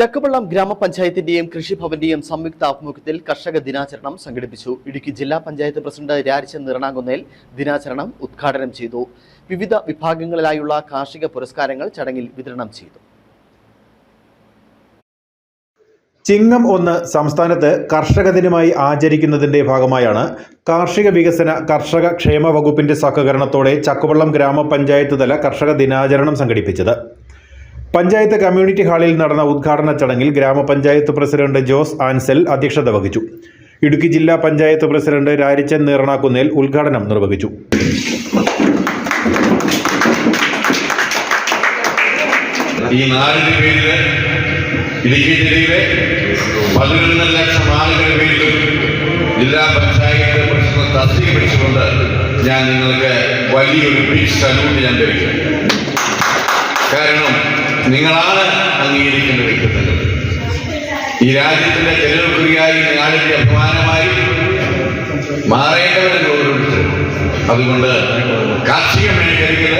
ചക്കവള്ളം ഗ്രാമപഞ്ചായത്തിന്റെയും കൃഷിഭവന്റെയും സംയുക്ത ആഭിമുഖ്യത്തിൽ കർഷക ദിനാചരണം സംഘടിപ്പിച്ചു. ഇടുക്കി ജില്ലാ പഞ്ചായത്ത് പ്രസിഡന്റ് രാരിച്ചൻ നിറണാകുന്നേൽ ദിനാചരണം ഉദ്ഘാടനം ചെയ്തു. വിവിധ വിഭാഗങ്ങളിലായുള്ള കാർഷിക പുരസ്കാരങ്ങൾ ചടങ്ങിൽ വിതരണം ചെയ്തു. ചിങ്ങം ഒന്ന് സംസ്ഥാനത്ത് കർഷക ദിനമായി ആചരിക്കുന്നതിന്റെ ഭാഗമായാണ് കാർഷിക വികസന കർഷക ക്ഷേമ വകുപ്പിന്റെ സഹകരണത്തോടെ ചക്കുവള്ളം ഗ്രാമപഞ്ചായത്ത് തല കർഷക ദിനാചരണം സംഘടിപ്പിച്ചത്. പഞ്ചായത്ത് കമ്മ്യൂണിറ്റി ഹാളിൽ നടന്ന ഉദ്ഘാടന ചടങ്ങിൽ ഗ്രാമപഞ്ചായത്ത് പ്രസിഡന്റ് ജോസ് ആൻസൽ അധ്യക്ഷത വഹിച്ചു. ഇടുക്കി ജില്ലാ പഞ്ചായത്ത് പ്രസിഡന്റ് രാരിച്ചൻ നീറണാക്കുന്നേൽ ഉദ്ഘാടനം നിർവഹിച്ചു. ഈ നാടിന്റെ പേരിൽ ഇടുക്കി ജില്ലയിലെ പതിനൊന്ന് ലക്ഷം ആളുകളുടെ പേരിലും ജില്ലാ പഞ്ചായത്ത് പ്രസിഡന്റ് തസ്തിക പിടിച്ചുകൊണ്ട് ഞാൻ നിങ്ങൾക്ക് വലിയൊരു ബിഗ് സല്യൂട്ട് ഞാൻ കാരണം നിങ്ങളാണ് അംഗീകരിക്കേണ്ട വ്യക്തിത്വങ്ങൾ. ഈ രാജ്യത്തിന്റെ ചെലവുകുറിയായി നാടിന്റെ അഭിമാനമായി മാറേണ്ടവരെ ഓരോരുത്തരും അതുകൊണ്ട് കാർഷിക മേഖലയിൽ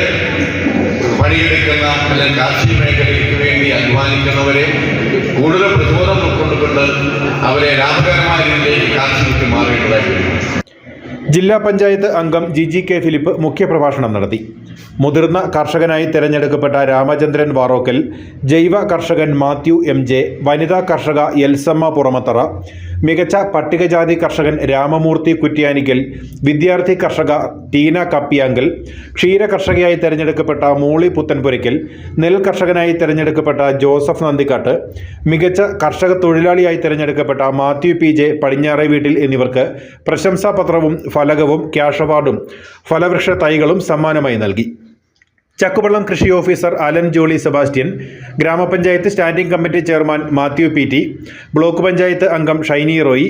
പണിയെടുക്കുന്ന അല്ലെങ്കിൽ കാർഷിക മേഖലയ്ക്ക് വേണ്ടി അധ്വാനിക്കുന്നവരെ കൂടുതൽ പ്രചോദനം ഉൾക്കൊണ്ടുകൊണ്ട് അവരെ ലാഭകരമായ രീതിയിലേക്ക് കാർഷികത്തിൽ മാറേണ്ടതായി. ജില്ലാ പഞ്ചായത്ത് അംഗം ജി ജി കെ ഫിലിപ്പ് മുഖ്യപ്രഭാഷണം നടത്തി. മുതിർന്ന കർഷകനായി തിരഞ്ഞെടുക്കപ്പെട്ട രാമചന്ദ്രൻ വാറോക്കൽ ജൈവ കർഷകൻ മാത്യു എം ജെ വനിതാ കർഷക എൽസമ്മ പുറമത്തറ മികച്ച പട്ടികജാതി കർഷകൻ രാമമൂർത്തി കുറ്റ്യാനിക്കൽ വിദ്യാർത്ഥി കർഷക ടീന കപ്പിയാങ്കൽ ക്ഷീര കർഷകയായി തിരഞ്ഞെടുക്കപ്പെട്ട മൂളി പുത്തൻപുരയ്ക്കൽ നെൽ കർഷകനായി തിരഞ്ഞെടുക്കപ്പെട്ട ജോസഫ് നന്ദിക്കാട്ട് മികച്ച കർഷക തൊഴിലാളിയായി തിരഞ്ഞെടുക്കപ്പെട്ട മാത്യു പി ജെ പടിഞ്ഞാറെ വീട്ടിൽ എന്നിവർക്ക് പ്രശംസാപത്രവും ഫലകവും ക്യാഷ് അവാർഡും ഫലവൃക്ഷ തൈകളും സമ്മാനമായി നൽകി. ചക്കുവള്ളം കൃഷി officer Alan Jolly Sebastian grama panchayat standing committee chairman Mathew P T block panchayat അംഗം ഷൈനി റോയി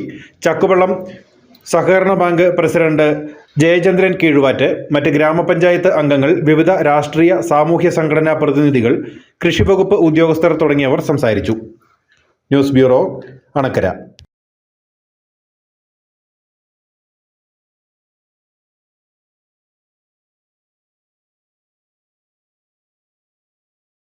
ചക്കുവള്ളം സഹകരണ ബാങ്ക് പ്രസിഡന്റ് ജയചന്ദ്രൻ കീഴുവാറ്റ് മറ്റ് ഗ്രാമപഞ്ചായത്ത് അംഗങ്ങൾ വിവിധ രാഷ്ട്രീയ സാമൂഹ്യ സംഘടനാ പ്രതിനിധികൾ കൃഷിവകുപ്പ് ഉദ്യോഗസ്ഥർ തുടങ്ങിയവർ സംസാരിച്ചു. News bureau Anakkara.